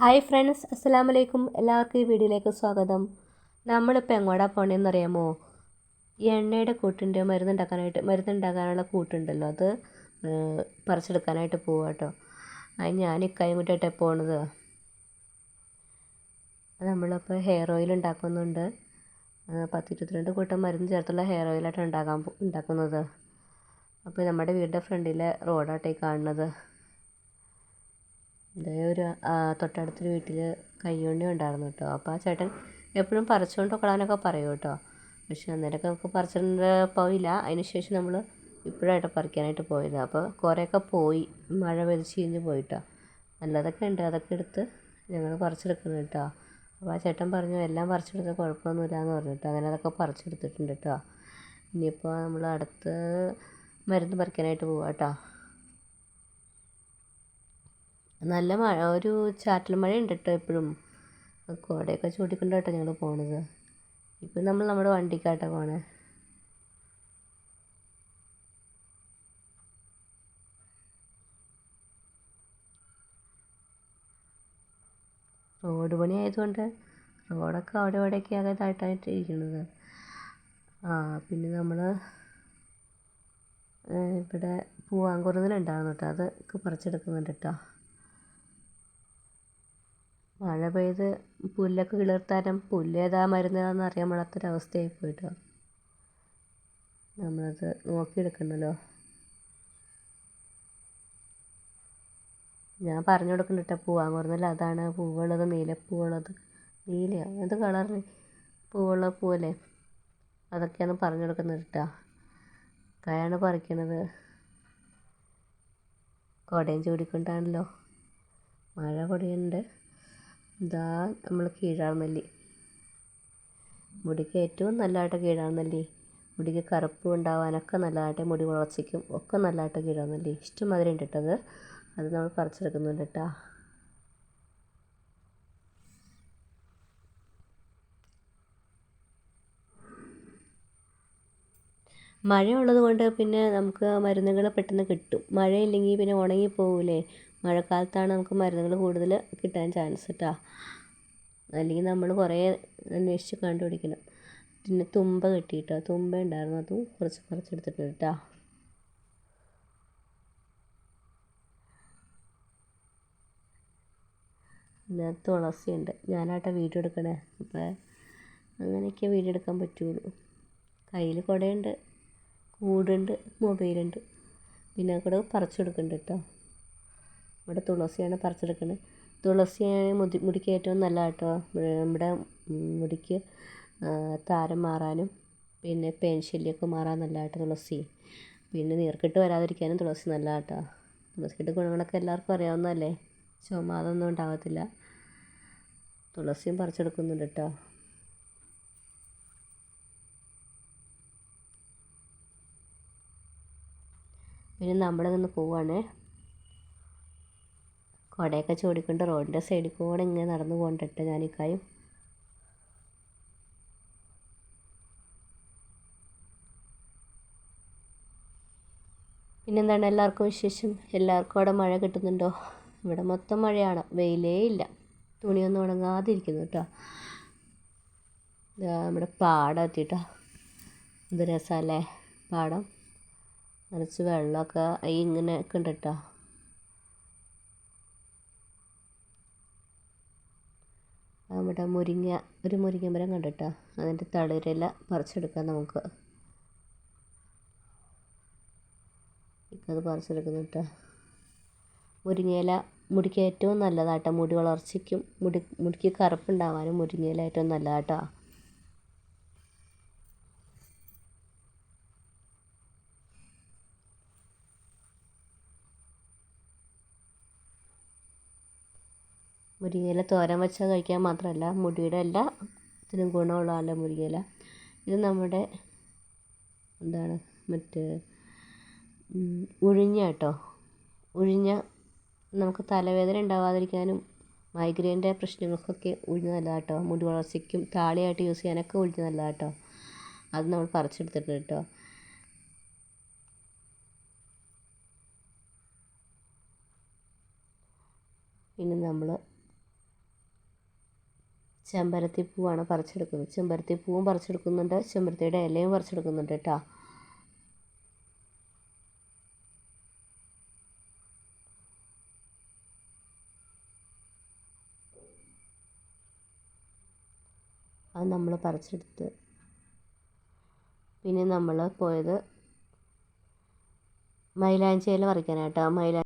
Hi friends അസ്സലാമു അലൈക്കും എല്ലാവർക്കും ഈ വീഡിയോയിലേക്ക് സ്വാഗതം. നമ്മളിപ്പോൾ എങ്ങോട്ടാ പോകണമെന്ന് അറിയാമോ എണ്ണയുടെ കൂട്ടുണ്ട് മരുന്നുണ്ടാക്കാനായിട്ട് മരുന്നുണ്ടാക്കാനുള്ള കൂട്ടുണ്ടല്ലോ അത് പറിച്ചെടുക്കാനായിട്ട് പോവാ കേട്ടോ അത് ഞാൻ ഇക്കായും കൂട്ടിയിട്ടാണ് പോണത്. നമ്മളിപ്പോൾ ഹെയർ ഓയിൽ ഉണ്ടാക്കുന്നുണ്ട്. ഏഹ്, പത്ത് ഇരുപത്തിരണ്ട് കൂട്ടം മരുന്ന് ചേർത്തുള്ള ഹെയർ ഓയിലായിട്ട് ഉണ്ടാക്കാൻ ഉണ്ടാക്കുന്നത്. അപ്പോൾ നമ്മുടെ വീടിന്റെ ഫ്രണ്ടിലെ റോഡാട്ടേ കാണുന്നത്. ഇതേ ഒരു തൊട്ടടുത്ത തൊട്ടടുത്തൊരു വീട്ടിൽ കയ്യോണ്ടി ഉണ്ടായിരുന്നു കേട്ടോ. അപ്പോൾ ആ ചേട്ടൻ എപ്പോഴും പറിച്ചുകൊണ്ട് കൊള്ളാനൊക്കെ പറയും കേട്ടോ. പക്ഷേ അന്നേരമൊക്കെ നമുക്ക് പറിച്ചിട്ട് പോയില്ല അതിന് ശേഷം നമ്മൾ ഇപ്പോഴായിട്ട് പറിക്കാനായിട്ട് പോയത്. അപ്പോൾ കുറേയൊക്കെ പോയി. മഴ പെയ്ത് കഴിഞ്ഞ് പോയിട്ടോ. നല്ലതൊക്കെ ഉണ്ട്. അതൊക്കെ എടുത്ത് ഞങ്ങൾ പറിച്ചെടുക്കുന്നു കേട്ടോ. അപ്പോൾ ആ ചേട്ടൻ പറഞ്ഞു എല്ലാം പറിച്ചെടുത്താൽ കുഴപ്പമൊന്നുമില്ല എന്ന് പറഞ്ഞിട്ട് അങ്ങനെ അതൊക്കെ പറിച്ചെടുത്തിട്ടുണ്ട് കേട്ടോ. ഇനിയിപ്പോൾ നമ്മൾ അടുത്ത് മരുന്ന് പറിക്കാനായിട്ട് പോവാം കേട്ടോ. നല്ല മഴ ഒരു ചാറ്റൽ മഴ ഉണ്ട് കേട്ടോ എപ്പോഴും. കുടയൊക്കെ ചൂടിക്കൊണ്ട് കേട്ടോ ഞങ്ങൾ പോണത്. ഇപ്പം നമ്മൾ നമ്മുടെ വണ്ടിക്കാട്ടോ പോണേ. റോഡ് പണി ആയതുകൊണ്ട് റോഡൊക്കെ അവിടെ ഇവിടെയൊക്കെ ആകെ ഇതായിട്ടായിട്ട് ഇരിക്കുന്നത് ആ പിന്നെ നമ്മൾ ഇവിടെ പൂവാങ്കുറുന്നിലുണ്ടായിരുന്നു കേട്ടോ അതൊക്കെ പറിച്ചെടുക്കുന്നുണ്ട് കേട്ടോ മഴ പെയ്ത് പുല്ലൊക്കെ കിളിർത്താനും പുല്ല് ഏതാ മരുന്നേതാന്ന് അറിയാൻ പാടാത്തൊരവസ്ഥയായി പോയിട്ടോ. നമ്മളത് നോക്കിയെടുക്കണമല്ലോ ഞാൻ പറഞ്ഞു കൊടുക്കുന്നുണ്ട് കേട്ടോ പൂവാങ്കുറുന്നിൽ അതാണ് പൂവുള്ളത് നീലപ്പൂവുള്ളത് നീല എന്ത് കളറിന് പൂവുള്ള പൂവല്ലേ? അതൊക്കെയാണ് പറഞ്ഞു കൊടുക്കുന്നത് കേട്ടോ കായാണ് പറിക്കണത്. കൊടയും ചൂടിക്കൊണ്ടാണല്ലോ. മഴ പൊടിയുണ്ട്. ഇതാ നമ്മൾ കീഴാർന്നല്ലി മുടിക്ക് ഏറ്റവും നല്ലതായിട്ട് കീഴാർന്നല്ലി മുടിക്ക് കറുപ്പ് ഉണ്ടാവാനൊക്കെ നല്ലതായിട്ട് മുടി വളർച്ചയ്ക്കും ഒക്കെ നല്ലതായിട്ട് കീഴാർന്നല്ലി ഇഷ്ടമാതിരി ഉണ്ട് കേട്ടോ അത്. നമ്മൾ പറിച്ചെടുക്കുന്നുണ്ട് കേട്ടോ. മഴയുള്ളത് കൊണ്ട് പിന്നെ നമുക്ക് മരുന്നുകൾ പെട്ടെന്ന് കിട്ടും. മഴയില്ലെങ്കിൽ പിന്നെ ഉണങ്ങി പോകില്ലേ മഴക്കാലത്താണ് നമുക്ക് മരുന്നുകൾ കൂടുതൽ കിട്ടാൻ ചാൻസ് കേട്ടോ അല്ലെങ്കിൽ നമ്മൾ കുറേ അന്വേഷിച്ച് കണ്ടുപിടിക്കണം. പിന്നെ തുമ്പ കിട്ടി കേട്ടോ തുമ്പ ഉണ്ടായിരുന്നു. അതും കുറച്ച് പറിച്ചെടുത്തിട്ടുണ്ട് കേട്ടോ പിന്നെ തുളസിയുണ്ട്. ഞാനാട്ടെ വീഡിയോ എടുക്കണേ. അപ്പോൾ അങ്ങനെയൊക്കെ വീഡിയോ എടുക്കാൻ പറ്റുള്ളൂ. കയ്യിൽ കുടയുണ്ട്. കൂടുണ്ട്. മൊബൈലുണ്ട്. പിന്നെ കൂടെ പറിച്ചെടുക്കുന്നുണ്ട് കേട്ടോ ഇവിടെ തുളസിയാണ് പറിച്ചെടുക്കുന്നത് തുളസിയാണ് മുടി മുടിക്ക് ഏറ്റവും നല്ല കേട്ടോ നമ്മുടെ മുടിക്ക് താരം മാറാനും പിന്നെ പേൻശല്യമൊക്കെ മാറാൻ നല്ല കേട്ടോ തുളസി. പിന്നെ നീർക്കെട്ട് വരാതിരിക്കാനും തുളസി നല്ല കേട്ടോ തുളസിയുടെ ഗുണങ്ങളൊക്കെ എല്ലാവർക്കും അറിയാവുന്നതല്ലേ? ചുമ അതൊന്നും ഉണ്ടാകത്തില്ല തുളസിയും പറിച്ചെടുക്കുന്നുണ്ട് കേട്ടോ. പിന്നെ നമ്മളിന്ന് പോവാണേ. കുടയൊക്കെ ചൂടിക്കൊണ്ട് റോഡിന്റെ സൈഡിൽ കൂടെ ഇങ്ങനെ നടന്നു പോകണ്ടിട്ട് ഞാനിക്കായും പിന്നെന്താണ് എല്ലാവർക്കും വിശേഷം? എല്ലാവർക്കും അവിടെ മഴ കിട്ടുന്നുണ്ടോ? ഇവിടെ മൊത്തം മഴയാണ്. വെയിലേ ഇല്ല. തുണിയൊന്നും ഉണങ്ങാതിരിക്കുന്നു കേട്ടോ നമ്മുടെ പാടം എത്തിട്ടോ. എന്ത് രസമല്ലേ പാടം. നിറച്ച് വെള്ളമൊക്കെ ഇങ്ങനെ ഒക്കെ ഉണ്ട് കേട്ടോ നമ്മുടെ മുരിങ്ങ ഒരു മുരിങ്ങ മരം കണ്ടിട്ടോ. അതിന്റെ തളിരില പറിച്ചെടുക്കാം നമുക്ക്. അത് പറിച്ചെടുക്കുന്നു കേട്ടോ മുരിങ്ങയില മുടിക്ക് ഏറ്റവും നല്ലതാട്ടോ മുടി വളർച്ചയ്ക്കും മുടി മുടിക്ക് കറുപ്പുണ്ടാവാനും മുരിങ്ങയില ഏറ്റവും നല്ലതാട്ടോ മുരിങ്ങയില തോരൻ വെച്ചാൽ കഴിക്കാൻ മാത്രമല്ല മുടിയുടെ എല്ലാ ഇതിനും ഗുണമുള്ളതാണ് മുരിങ്ങയില. ഇത് നമ്മുടെ എന്താണ് മറ്റേ ഉഴിഞ്ഞ കേട്ടോ. ഉഴിഞ്ഞ നമുക്ക് തലവേദന ഉണ്ടാവാതിരിക്കാനും മൈഗ്രെയിന്റെ പ്രശ്നങ്ങൾക്കൊക്കെ ഉഴിഞ്ഞ നല്ലതാണ് കേട്ടോ. മുടി വളർച്ചയ്ക്കും താളിയായിട്ട് യൂസ് ചെയ്യാനൊക്കെ ഉഴിഞ്ഞ നല്ലതാണ് കേട്ടോ. അത് നമ്മൾ പറിച്ചെടുത്തിട്ടുണ്ട് കേട്ടോ. ഇനി നമ്മൾ ചെമ്പരത്തി പൂവാണ് പറിച്ചെടുക്കുന്നത്. ചെമ്പരത്തി പൂവും പറിച്ചെടുക്കുന്നുണ്ട്. ചെമ്പരത്തിയുടെ ഇലയും പറിച്ചെടുക്കുന്നുണ്ട് കേട്ടോ. അത് നമ്മൾ പറിച്ചെടുത്ത്. പിന്നെ നമ്മൾ പോയത് മൈലാഞ്ചിയിൽ പറിക്കാനായിട്ടാണ് പറിക്കാനായിട്ടോ. മൈലാ